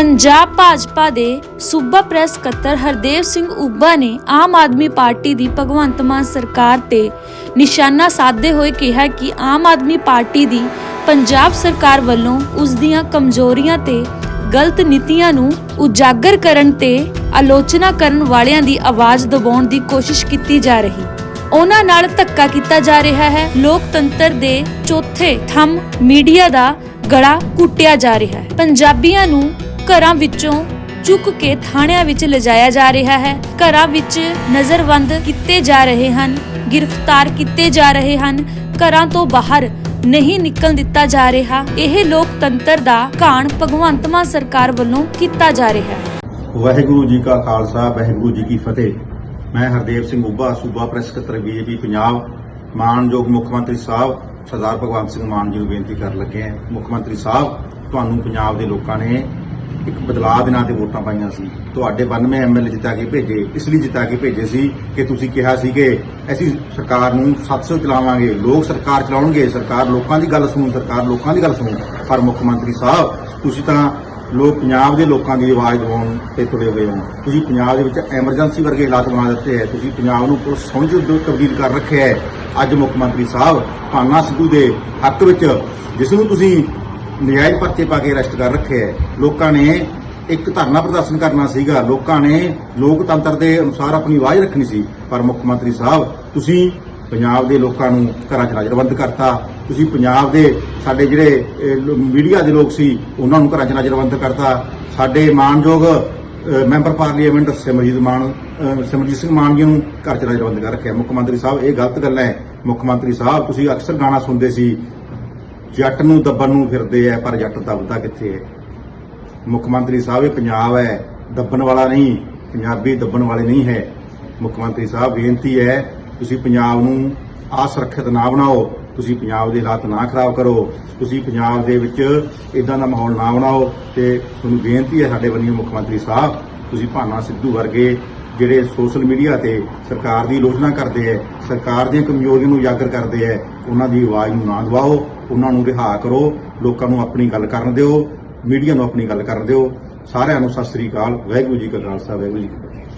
ਪੰਜਾਬ ਭਾਜਪਾ ਦੇ ਸੂਬਾ ਪ੍ਰੈਸ ਸਕੱਤਰ ਹਰਦੇਵ ਸਿੰਘ ਉਬਾ ਨੇ ਆਮ ਆਦਮੀ ਪਾਰਟੀ ਦੀ ਭਗਵੰਤ ਮਾਨ ਸਰਕਾਰ ਤੇ ਨਿਸ਼ਾਨਾ ਸਾਧਦੇ ਹੋਏ ਕਿਹਾ ਕਿ ਆਮ ਆਦਮੀ ਪਾਰਟੀ ਦੀ ਪੰਜਾਬ ਸਰਕਾਰ ਵੱਲੋਂ ਉਸ ਦੀਆਂ ਕਮਜ਼ੋਰੀਆਂ ਤੇ ਗਲਤ ਨੀਤੀਆਂ ਨੂੰ ਉਜਾਗਰ ਕਰਨ ਤੇ ਆਲੋਚਨਾ ਕਰਨ ਵਾਲਿਆਂ ਦੀ ਆਵਾਜ਼ ਦਬਾਉਣ ਦੀ ਕੋਸ਼ਿਸ਼ ਕੀਤੀ ਜਾ ਰਹੀ। ਉਹਨਾਂ ਨਾਲ ਧੱਕਾ ਕੀਤਾ ਜਾ ਰਿਹਾ ਹੈ। ਲੋਕਤੰਤਰ ਦੇ ਚੌਥੇ ਥੰਮ ਮੀਡੀਆ ਦਾ ਗਲਾ ਕੁੱਟਿਆ ਜਾ ਰਿਹਾ ਹੈ। ਪੰਜਾਬੀਆਂ ਨੂੰ ਘਰਾਂ ਵਿੱਚੋਂ ਚੁੱਕ ਕੇ ਥਾਣਿਆਂ ਵਿੱਚ ਲਿਜਾਇਆ ਜਾ ਰਿਹਾ ਹੈ। ਘਰਾਂ ਵਿੱਚ ਨਜ਼ਰਬੰਦ ਕੀਤੇ ਜਾ ਰਹੇ ਹਨ, ਗ੍ਰਿਫਤਾਰ ਕੀਤੇ ਜਾ ਰਹੇ ਹਨ। ਘਰਾਂ ਤੋਂ ਬਾਹਰ ਨਹੀਂ ਨਿਕਲ ਦਿੱਤਾ ਜਾ ਰਿਹਾ। ਇਹ ਲੋਕਤੰਤਰ ਦਾ ਘਾਣ ਭਗਵੰਤ ਮਾਨ ਸਰਕਾਰ ਵੱਲੋਂ ਕੀਤਾ ਜਾ ਰਿਹਾ ਹੈ। ਵਾਹਿਗੁਰੂ ਜੀ ਕਾ ਖਾਲਸਾ, ਵਾਹਿਗੁਰੂ ਜੀ ਕੀ ਫਤਿਹ। ਮੈਂ ਹਰਦੇਵ ਸਿੰਘ ਉੱਭਾ ਸੂਬਾ ਪ੍ਰੈਸ ਸਕੱਤਰ ਬੀਜੇਪੀ ਪੰਜਾਬ, ਮਾਨਯੋਗ ਮੁੱਖ ਮੰਤਰੀ ਸਾਹਿਬ, ਸਰਦਾਰ ਭਗਵੰਤ ਸਿੰਘ ਮਾਨ ਜੀ ਨੂੰ ਬੇਨਤੀ ਕਰਨ ਲੱਗੇ ਹਾਂ। ਮੁੱਖ ਮੰਤਰੀ ਸਾਹਿਬ, ਤੁਹਾਨੂੰ ਪੰਜਾਬ ਦੇ ਲੋਕਾਂ ਨੇ ਇੱਕ ਬਦਲਾਅ ਦੇ ਨਾਂ ਤੇ ਵੋਟਾਂ ਪਾਈਆਂ ਸੀ। ਤੁਹਾਡੇ 92 ਐਮਐਲਏ ਜਿੱਤਾ ਕੇ ਭੇਜੇ, ਇਸ ਲਈ ਜਿੱਤਾ ਕੇ ਭੇਜੇ ਸੀ ਕਿ ਤੁਸੀਂ ਕਿਹਾ ਸੀ ਕਿ ਅਸੀਂ ਸਰਕਾਰ ਨੂੰ 700 ਚਲਾਵਾਂਗੇ, ਲੋਕ ਸਰਕਾਰ ਚਲਾਉਣਗੇ, ਸਰਕਾਰ ਲੋਕਾਂ ਦੀ ਗੱਲ ਸੁਣੂ, ਸਰਕਾਰ ਲੋਕਾਂ ਦੀ ਗੱਲ ਸੁਣੂ। ਪਰ ਮੁੱਖ ਮੰਤਰੀ ਸਾਹਿਬ, ਤੁਸੀਂ ਤਾਂ ਲੋਕ ਪੰਜਾਬ ਦੇ ਲੋਕਾਂ ਦੀ ਆਵਾਜ਼ ਦਵਾਉਣ ਤੇ ਤੁਲੇ ਹੋਏ ਹੋ। ਤੁਸੀਂ ਪੰਜਾਬ ਦੇ ਵਿੱਚ ਐਮਰਜੈਂਸੀ ਵਰਗੇ ਹਾਲਾਤ ਬਣਾ ਦਿੱਤੇ ਹੈ। ਤੁਸੀਂ ਪੰਜਾਬ ਨੂੰ ਪੁਲਿਸ ਸਮਝ ਤੋਂ ਤਬਦੀਲ ਕਰ ਰੱਖਿਆ ਹੈ। ਅੱਜ ਮੁੱਖ ਮੰਤਰੀ ਸਾਹਿਬ, ਭਾਨਾ ਸਿੱਧੂ ਦੇ ਹੱਕ ਵਿੱਚ, ਜਿਸ ਨੂੰ ਤੁਸੀਂ ਨਜਾਇਜ਼ ਪਰਚੇ ਪਾ ਕੇ ਅਰੈਸਟ ਕਰ ਰੱਖਿਆ ਹੈ। ਲੋਕਾਂ ਨੇ ਇੱਕ ਧਰਨਾ ਪ੍ਰਦਰਸ਼ਨ ਕਰਨਾ ਸੀਗਾ। ਲੋਕਾਂ ਨੇ ਲੋਕਤੰਤਰ ਦੇ ਅਨੁਸਾਰ ਆਪਣੀ ਆਵਾਜ਼ ਰੱਖਣੀ ਸੀ। ਪਰ ਮੁੱਖ ਮੰਤਰੀ ਸਾਹਿਬ, ਤੁਸੀਂ ਪੰਜਾਬ ਦੇ ਲੋਕਾਂ ਨੂੰ ਘਰਾਂ 'ਚ ਨਜ਼ਰਬੰਦ ਕਰਤਾ। ਤੁਸੀਂ ਪੰਜਾਬ ਦੇ ਸਾਡੇ ਜਿਹੜੇ ਮੀਡੀਆ ਦੇ ਲੋਕ ਸੀ, ਉਹਨਾਂ ਨੂੰ ਘਰਾਂ 'ਚ ਨਜ਼ਰਬੰਦ ਕਰਤਾ। ਸਾਡੇ ਮਾਨਯੋਗ ਮੈਂਬਰ ਪਾਰਲੀਮੈਂਟ ਸਿਮਰਜੀਤ ਮਾਨ ਸਿਮਰਜੀਤ ਸਿੰਘ ਮਾਨ ਜੀ ਨੂੰ ਘਰ 'ਚ ਨਜ਼ਰਬੰਦ ਕਰ ਰੱਖਿਆ। ਮੁੱਖ ਮੰਤਰੀ ਸਾਹਿਬ, ਇਹ ਗਲਤ ਗੱਲ ਹੈ। ਮੁੱਖ ਮੰਤਰੀ ਸਾਹਿਬ, ਤੁਸੀਂ ਅਕਸਰ ਗਾਣਾ ਸੁਣਦੇ ਸੀ। ਜੱਟ ਨੂੰ ਦੱਬਣ ਨੂੰ ਫਿਰਦੇ ਆ, ਪਰ ਜੱਟ ਦੱਬਦਾ ਕਿੱਥੇ ਹੈ? ਮੁੱਖ ਮੰਤਰੀ ਸਾਹਿਬ, ਇਹ ਪੰਜਾਬ ਹੈ, ਦੱਬਣ ਵਾਲਾ ਨਹੀਂ, ਪੰਜਾਬੀ ਦੱਬਣ ਵਾਲੇ ਨਹੀਂ ਹੈ। ਮੁੱਖ ਮੰਤਰੀ ਸਾਹਿਬ, ਬੇਨਤੀ ਹੈ, ਤੁਸੀਂ ਪੰਜਾਬ ਨੂੰ ਅਸੁਰੱਖਿਅਤ ਨਾ ਬਣਾਓ, ਤੁਸੀਂ ਪੰਜਾਬ ਦੇ ਹਾਲਾਤ ਨਾ ਖਰਾਬ ਕਰੋ, ਤੁਸੀਂ ਪੰਜਾਬ ਦੇ ਵਿੱਚ ਇਦਾਂ ਦਾ ਮਾਹੌਲ ਨਾ ਬਣਾਓ। ਤੇ ਤੁਹਾਨੂੰ ਬੇਨਤੀ ਹੈ ਸਾਡੇ ਵੱਲੋਂ ਮੁੱਖ ਮੰਤਰੀ ਸਾਹਿਬ, ਤੁਸੀਂ ਭਾਨਾ ਸਿੱਧੂ ਵਰਗੇ ਜਿਹੜੇ ਸੋਸ਼ਲ ਮੀਡੀਆ ਤੇ ਸਰਕਾਰ ਦੀ ਆਲੋਚਨਾ ਕਰਦੇ ਹੈ ਸਰਕਾਰ ਦੀਆਂ ਕਮਜ਼ੋਰੀਆਂ ਨੂੰ ਉਜਾਗਰ ਕਰਦੇ ਹੈ ਉਹਨਾਂ ਦੀ ਆਵਾਜ਼ ਨੂੰ ਨਾ ਦਬਾਓ ਉਹਨਾਂ ਨੂੰ ਰਿਹਾ ਕਰੋ, ਲੋਕਾਂ ਨੂੰ ਆਪਣੀ ਗੱਲ ਕਰਨ ਦਿਓ, ਮੀਡੀਆ ਨੂੰ ਆਪਣੀ ਗੱਲ ਕਰਨ ਦਿਓ। ਸਾਰਿਆਂ ਨੂੰ ਸਤਿ ਸ੍ਰੀ ਅਕਾਲ, ਵਾਹਿਗੁਰੂ ਜੀ ਕਾ ਖਾਲਸਾ, ਵਾਹਿਗੁਰੂ ਜੀ ਕੀ ਫਤਿਹ।